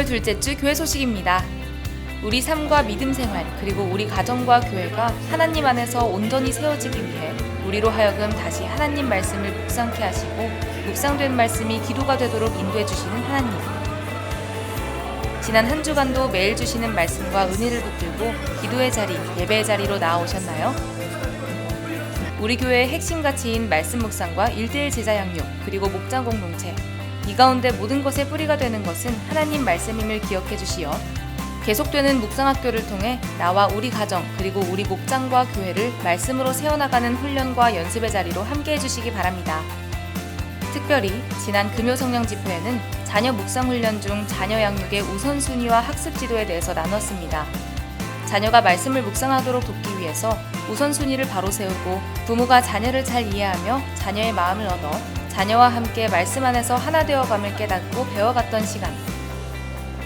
9월 둘째 주 교회 소식입니다. 우리 삶과 믿음 생활 그리고 우리 가정과 교회가 하나님 안에서 온전히 세워지기 위해 우리로 하여금 다시 하나님 말씀을 묵상케 하시고 묵상된 말씀이 기도가 되도록 인도해 주시는 하나님. 지난 한 주간도 매일 주시는 말씀과 은혜를 붙들고 기도의 자리, 예배의 자리로 나아오셨나요? 우리 교회의 핵심 가치인 말씀 묵상과 일대일 제자 양육 그리고 목장 공동체 이 가운데 모든 것의 뿌리가 되는 것은 하나님 말씀임을 기억해 주시어 계속되는 묵상학교를 통해 나와 우리 가정 그리고 우리 목장과 교회를 말씀으로 세워나가는 훈련과 연습의 자리로 함께 해 주시기 바랍니다. 특별히 지난 금요 성령 집회에는 자녀 묵상 훈련 중 자녀 양육의 우선순위와 학습 지도에 대해서 나눴습니다. 자녀가 말씀을 묵상하도록 돕기 위해서 우선순위를 바로 세우고 부모가 자녀를 잘 이해하며 자녀의 마음을 얻어 자녀와 함께 말씀 안에서 하나 되어감을 깨닫고 배워갔던 시간.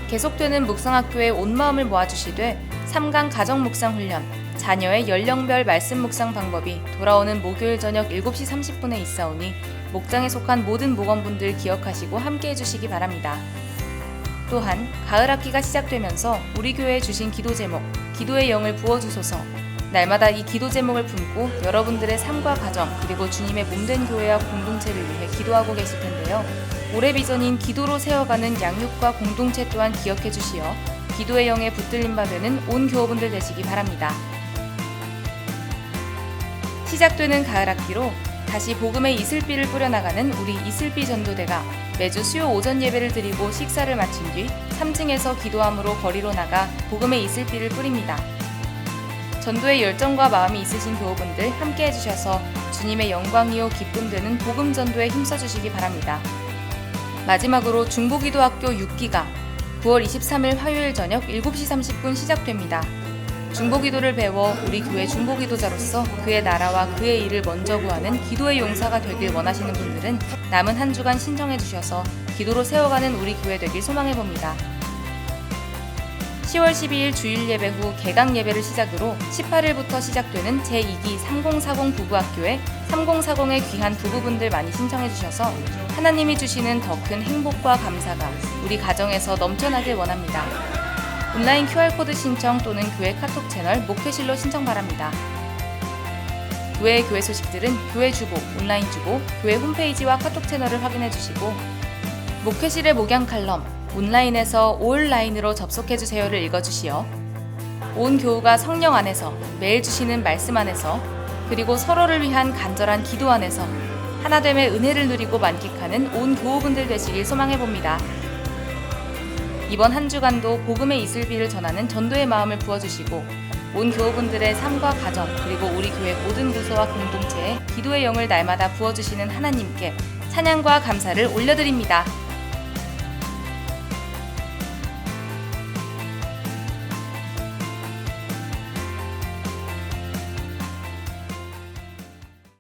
계속되는 묵상학교에 온 마음을 모아주시되 3강 가정 묵상 훈련, 자녀의 연령별 말씀 묵상 방법이 돌아오는 목요일 저녁 7시 30분에 있사오니 목장에 속한 모든 목원분들 기억하시고 함께 해주시기 바랍니다. 또한 가을 학기가 시작되면서 우리 교회에 주신 기도 제목, 기도의 영을 부어주소서. 날마다 이 기도 제목을 품고 여러분들의 삶과 가정 그리고 주님의 몸된 교회와 공동체를 위해 기도하고 계실 텐데요. 올해 비전인 기도로 세워가는 양육과 공동체 또한 기억해 주시어 기도의 영에 붙들림 바 되는 온 교우분들 되시기 바랍니다. 시작되는 가을 학기로 다시 복음의 이슬비를 뿌려나가는 우리 이슬비 전도대가 매주 수요 오전 예배를 드리고 식사를 마친 뒤 3층에서 기도함으로 거리로 나가 복음의 이슬비를 뿌립니다. 전도의 열정과 마음이 있으신 교우분들 함께 해주셔서 주님의 영광이요 기쁨 되는 복음 전도에 힘써 주시기 바랍니다. 마지막으로 중보기도학교 6기가 9월 23일 화요일 저녁 7시 30분 시작됩니다. 중보기도를 배워 우리 교회 중보기도자로서 그의 나라와 그의 일을 먼저 구하는 기도의 용사가 되길 원하시는 분들은 남은 한 주간 신청해 주셔서 기도로 세워가는 우리 교회 되길 소망해 봅니다. 10월 12일 주일 예배 후 개강 예배를 시작으로 18일부터 시작되는 제2기 3040 부부학교에 3040의 귀한 부부분들 많이 신청해 주셔서 하나님이 주시는 더 큰 행복과 감사가 우리 가정에서 넘쳐나길 원합니다. 온라인 QR코드 신청 또는 교회 카톡 채널 목회실로 신청 바랍니다. 교회의 교회 소식들은 교회 주보, 온라인 주보, 교회 홈페이지와 카톡 채널을 확인해 주시고 목회실의 목양 칼럼, 온라인에서 온라인으로 접속해 주세요를 읽어 주시어 온 교우가 성령 안에서 매일 주시는 말씀 안에서 그리고 서로를 위한 간절한 기도 안에서 하나됨의 은혜를 누리고 만끽하는 온 교우분들 되시길 소망해 봅니다. 이번 한 주간도 복음의 이슬비를 전하는 전도의 마음을 부어주시고 온 교우분들의 삶과 가정 그리고 우리 교회 모든 부서와 공동체에 기도의 영을 날마다 부어주시는 하나님께 찬양과 감사를 올려드립니다.